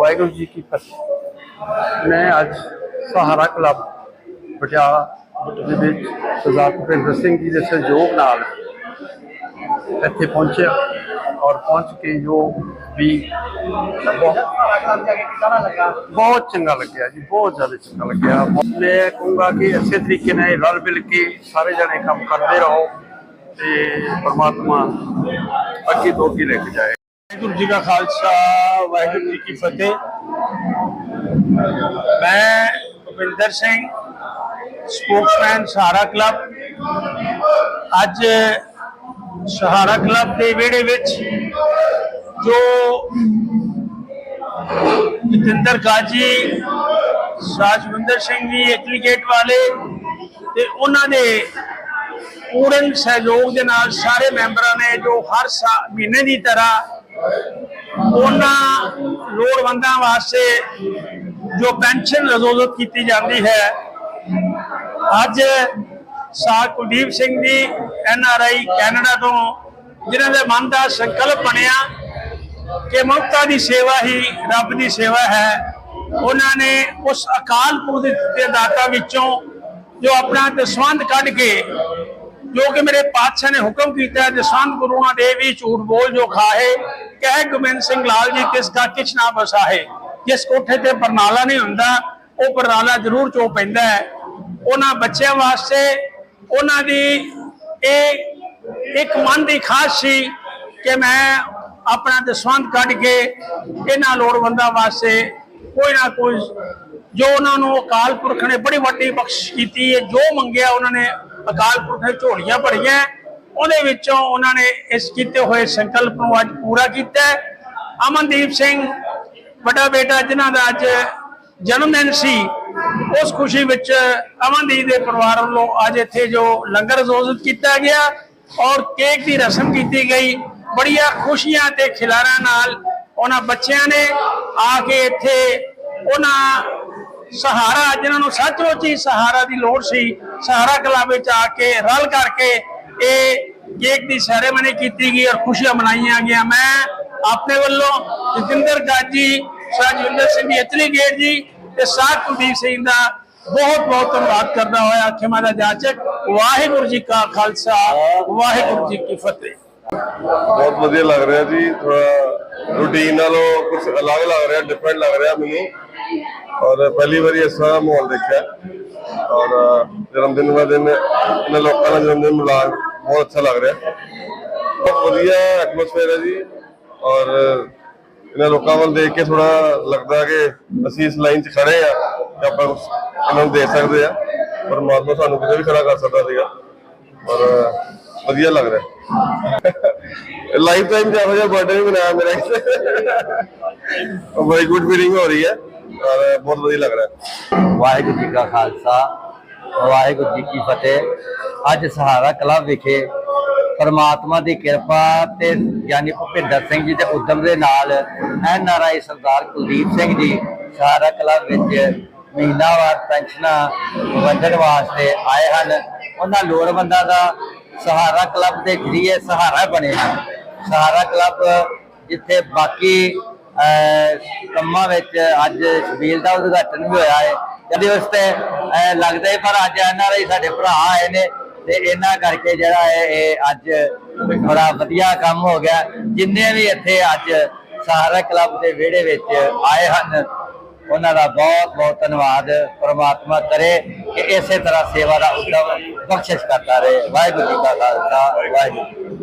ਵਾਹਿਗੁਰੂ ਜੀ ਕੀ ਫਤਿਹ ਮੈਂ ਅੱਜ ਸਹਾਰਾ ਕਲੱਬ ਪਟਿਆਲਾ ਦੇ ਵਿੱਚ ਸਰਦਾਰ ਭੁਪਿੰਦਰ ਸਿੰਘ ਜੀ ਦੇ ਸਹਿਯੋਗ ਨਾਲ ਇੱਥੇ ਪਹੁੰਚਿਆ ਔਰ ਪਹੁੰਚ ਕੇ ਜੋ ਵੀ ਬਹੁਤ ਬਹੁਤ ਚੰਗਾ ਲੱਗਿਆ ਜੀ ਬਹੁਤ ਜ਼ਿਆਦਾ ਚੰਗਾ ਲੱਗਿਆ ਮੈਂ ਕਹੂੰਗਾ ਕਿ ਇਸੇ ਤਰੀਕੇ ਨਾਲ ਇਹ ਰਲ ਮਿਲ ਕੇ ਸਾਰੇ ਜਣੇ ਕੰਮ ਕਰਦੇ ਰਹੋ ਤੇ ਪ੍ਰਮਾਤਮਾ ਅੱਗੇ ਤੋਂ ਅੱਗੇ ਲੈ ਕੇ ਜਾਏ ਵਾਹਿਗੁਰੂ ਜੀ ਕਾ ਖਾਲਸਾ, ਵਾਹਿਗੁਰੂ ਜੀ ਕੀ ਫਤਿਹ। ਮੈਂ ਭੁਪਿੰਦਰ ਸਿੰਘ, ਸਪੋਕਸਮੈਨ ਸਹਾਰਾ ਕਲੱਬ। ਅੱਜ ਸਹਾਰਾ ਕਲੱਬ ਦੇ ਵਿਹੜੇ ਵਿੱਚ ਜੋ ਜਤਿੰਦਰ ਕਾਜੀ ਸਾਜਵਿੰਦਰ ਸਿੰਘ ਜੀ ਐਜੂਕੇਟ ਵਾਲੇ ਤੇ ਉਹਨਾਂ ਦੇ ਪੂਰਨ ਸਹਿਯੋਗ ਦੇ ਨਾਲ ਸਾਰੇ ਮੈਂਬਰਾਂ ਨੇ ਜੋ ਹਰ ਸਾ- ਮਹੀਨੇ ਦੀ ਤਰ੍ਹਾਂ ਉਹਨਾਂ ਲੋੜਵੰਦਾਂ ਵਾਸਤੇ ਜੋ ਪੈਨਸ਼ਨ ਰਜ਼ੋਜ਼ਤ ਕੀਤੀ ਜਾਂਦੀ ਹੈ, ਅੱਜ ਸਾਹ ਕੁਲਦੀਪ ਸਿੰਘ ਜੀ, ਐਨ ਆਰ ਆਈ ਕੈਨੇਡਾ ਤੋਂ ਜਿਨ੍ਹਾਂ ਦੇ ਮਨ ਦਾ ਸੰਕਲਪ ਬਣਿਆ ਕਿ ਮਨੁੱਖਤਾ ਦੀ ਸੇਵਾ ਹੀ ਰੱਬ ਦੀ ਸੇਵਾ ਹੈ, ਉਹਨਾਂ ਨੇ ਉਸ ਅਕਾਲ ਪੁਰਖ ਦੇ ਦਾਤਾ ਵਿੱਚੋਂ ਜੋ ਆਪਣਾ ਦਸਵੰਧ ਕੱਢ ਕੇ ਜੋ ਕਿ ਮੇਰੇ ਪਾਤਸ਼ਾਹ ਨੇ ਹੁਕਮ ਕੀਤਾ ਹੈ ਦਸਵੰਧ ਗੁਰੂਆਂ ਦੇ ਵੀ ਝੂਠ ਬੋਲ ਜੋ ਖਾਏ ਕਹਿ ਗੋਬਿੰਦ ਸਿੰਘ ਲਾਲ ਜੀ, ਕਿਸ ਦਾ ਕਿਛ ਨਾ ਬਸਾਏ ਜਿਸ ਕੋਠੇ ਤੇ ਬਰਨਾਲਾ ਨਹੀਂ ਹੁੰਦਾ, ਉਹ ਬਰਨਾਲਾ ਜ਼ਰੂਰ ਚੋ ਪੈਂਦਾ ਹੈ। ਉਹਨਾਂ ਬੱਚਿਆਂ ਵਾਸਤੇ ਉਹਨਾਂ ਦੀ ਇਹ ਇੱਕ ਮਨ ਦੀ ਖਾਸ ਸੀ ਕਿ ਮੈਂ ਆਪਣਾ ਦਸਵੰਧ ਕੱਢ ਕੇ ਇਹਨਾਂ ਲੋੜਵੰਦਾਂ ਵਾਸਤੇ ਕੋਈ ਨਾ ਕੋਈ ਜੋ ਉਹਨਾਂ ਨੂੰ ਅਕਾਲ ਪੁਰਖ ਨੇ ਬੜੀ ਵੱਡੀ ਬਖਸ਼ ਕੀਤੀ ਹੈ, ਜੋ ਮੰਗਿਆ ਉਹਨਾਂ ਨੇ ਅਕਾਲ ਪੁਰਖ ਨੇ ਝੋਲੀਆਂ ਭਰੀਆਂ। ਉਹਦੇ ਵਿੱਚੋਂ ਉਹਨਾਂ ਨੇ ਇਸ ਕੀਤੇ ਹੋਏ ਸੰਕਲਪ ਨੂੰ ਅੱਜ ਪੂਰਾ ਕੀਤਾ ਅਮਨਦੀਪ ਸਿੰਘ, ਵੱਡਾ ਬੇਟਾ ਜਿਨ੍ਹਾਂ ਦਾ ਅੱਜ ਜਨਮ ਦਿਨ ਸੀ, ਉਸ ਖੁਸ਼ੀ ਵਿੱਚ ਅਮਨਦੀਪ ਦੇ ਪਰਿਵਾਰ ਵੱਲੋਂ ਅੱਜ ਇੱਥੇ ਜੋ ਲੰਗਰ ਆਯੋਜਿਤ ਕੀਤਾ ਗਿਆ ਔਰ ਕੇਕ ਦੀ ਰਸਮ ਕੀਤੀ ਗਈ। ਬੜੀਆਂ ਖੁਸ਼ੀਆਂ ਤੇ ਖਿਲਾਰਾਂ ਨਾਲ ਉਹਨਾਂ ਬੱਚਿਆਂ ਨੇ ਆ ਕੇ ਇੱਥੇ ਉਹਨਾਂ ਸਹਾਰਾ ਜਿਨ੍ਹਾਂ ਨੂੰ ਸੱਚਮੁੱਚ ਹੀ ਸਹਾਰਾ ਦੀ ਲੋੜ ਸੀ। ਸਹਾਰਾ ਕਲੱਬ ਵਿੱਚ ਆ ਕੇ ਰਲ ਕਰਕੇ ਇਹ ਕੇਕ ਦੀ ਸੈਰੇਮਨੀ ਕੀਤੀ ਗਈ ਔਰ ਖੁਸ਼ੀਆਂ ਮਨਾਈਆਂ ਗਈਆਂ। ਮੈਂ ਆਪਣੇ ਵੱਲੋਂ ਜਤਿੰਦਰ ਗਾਜੀ ਸਾਜਵਿੰਦਰ ਸਿੰਘ ਇਤਲੀ ਗੇਟ ਜੀ ਤੇ ਸਾਹ ਕੁਲਦੀਪ ਸਿੰਘ ਦਾ ਬਹੁਤ ਬਹੁਤ ਧੰਨਵਾਦ ਕਰਦਾ ਹੋਇਆ। ਖਿਮਾ ਦਾ ਜਾਚਕ, ਵਾਹਿਗੁਰੂ ਜੀ ਕਾ ਖਾਲਸਾ, ਵਾਹਿਗੁਰੂ ਜੀ ਕੀ ਫਤਿਹ। ਬਹੁਤ ਵਧੀਆ ਲੱਗ ਰਿਹਾ ਜੀ। ਥੋੜਾ ਰੂਟੀਨ ਨਾਲੋਂ ਕੁਝ ਅਲੱਗ ਲੱਗ ਰਿਹਾ ਡਿਫਰੈਂਟ ਲੱਗ ਰਿਹਾ ਮੈਨੂੰ। ਔਰ ਪਹਿਲੀ ਵਾਰੀ ਇਸ ਤਰ੍ਹਾਂ ਦਾ ਮਾਹੌਲ ਦੇਖਿਆ। ਔਰ ਜਨਮ ਦਿਨ ਦਾ ਦਿਨ ਇਹਨਾਂ ਲੋਕਾਂ ਦਾ ਜਨਮ ਦਿਨ ਮਿਲਾ ਬਹੁਤ ਅੱਛਾ ਲੱਗ ਰਿਹਾ। ਬਹੁਤ ਵਧੀਆ ਐਟਮੋਸਫੇਅਰ ਹੈ ਜੀ। ਔਰ ਇਹਨਾਂ ਲੋਕਾਂ ਵੱਲ ਦੇਖ ਕੇ ਥੋੜਾ ਲੱਗਦਾ ਕਿ ਅਸੀਂ ਇਸ ਲਾਈਨ 'ਚ ਖੜੇ ਆ ਕਿ ਆਪਾਂ ਇਹਨਾਂ ਨੂੰ ਦੇ ਸਕਦੇ ਆ ਪਰਮਾਤਮਾ ਸਾਨੂੰ ਕਿਤੇ ਵੀ ਖੜਾ ਕਰ ਸਕਦਾ ਸੀਗਾ। ਔਰ ਵਧੀਆ ਲੱਗ ਰਿਹਾ। ਲਾਈਫ ਟਾਈਮ ਜਿਹਾ ਬਰਥਡੇ ਵੀ ਮਨਾਇਆ ਮੇਰਾ। ਬੜੀ ਗੁੱਡ ਫੀਲਿੰਗ ਹੋ ਰਹੀ ਹੈ। ਔਰ ਬਹੁਤ ਵਧੀਆ ਲੱਗ ਰਿਹਾ। ਹੈ ਵਾਹਿਗੁਰੂ ਜੀ ਕਾ ਖਾਲਸਾ, ਵਾਹਿਗੁਰੂ ਜੀ ਕੀ ਫਤਿਹ। ਅੱਜ ਸਹਾਰਾ ਕਲੱਬ ਵਿਖੇ ਪਰਮਾਤਮਾ ਦੀ ਕਿਰਪਾ ਤੇ ਗਿਆਨੀ ਭੁਪਿੰਦਰ ਸਿੰਘ ਜੀ ਦੇ ਉਦਮ ਦੇ ਨਾਲ N R I Sardar Kuldeep Singh ji Sahara club ਵਿੱਚ ਮਹੀਨਾਵਾਰ ਪੈਨਸ਼ਨਾਂ ਵੰਡਣ ਵਾਸਤੇ ਆਏ ਹਨ। ਉਹਨਾਂ ਲੋੜਵੰਦਾਂ ਦਾ ਸਹਾਰਾ ਕਲੱਬ ਦੇ ਜਰੀਏ ਸਹਾਰਾ ਬਣੇ ਹਨ। ਸਹਾਰਾ ਕਲੱਬ ਜਿੱਥੇ ਬਾਕੀ ਕੰਮਾਂ ਵਿੱਚ ਅੱਜ ਸ਼ਬੀਲ ਦਾ ਉਦਘਾਟਨ ਵੀ ਹੋਇਆ ਹੈ। ਕਦੇ ਉਸ ਤੇ ਲੱਗਦਾ ਹੈ ਪਰ ਅੱਜ ਐਨਆਰਆਈ ਸਾਡੇ ਭਰਾ ਆਏ ਨੇ ਤੇ ਇਹਨਾਂ ਕਰਕੇ ਜਿਹੜਾ ਹੈ ਇਹ ਅੱਜ ਬੜਾ ਵਧੀਆ ਕੰਮ ਹੋ ਗਿਆ। ਜਿੰਨੇ ਵੀ ਇੱਥੇ ਅੱਜ ਸਹਾਰਾ ਕਲੱਬ ਦੇ ਵਿਹੜੇ ਵਿੱਚ ਆਏ ਹਨ, ਉਹਨਾਂ ਦਾ ਬਹੁਤ ਬਹੁਤ ਧੰਨਵਾਦ। ਪ੍ਰਮਾਤਮਾ ਕਰੇ ਕਿ ਇਸੇ ਤਰ੍ਹਾਂ ਸੇਵਾ ਦਾ ਉਦਮ ਬਖਸ਼ਿਸ਼ ਕਰਦਾ ਰਹੇ। ਵਾਹਿਗੁਰੂ ਜੀ ਕਾ ਖਾਲਸਾ, ਵਾਹਿਗੁਰੂ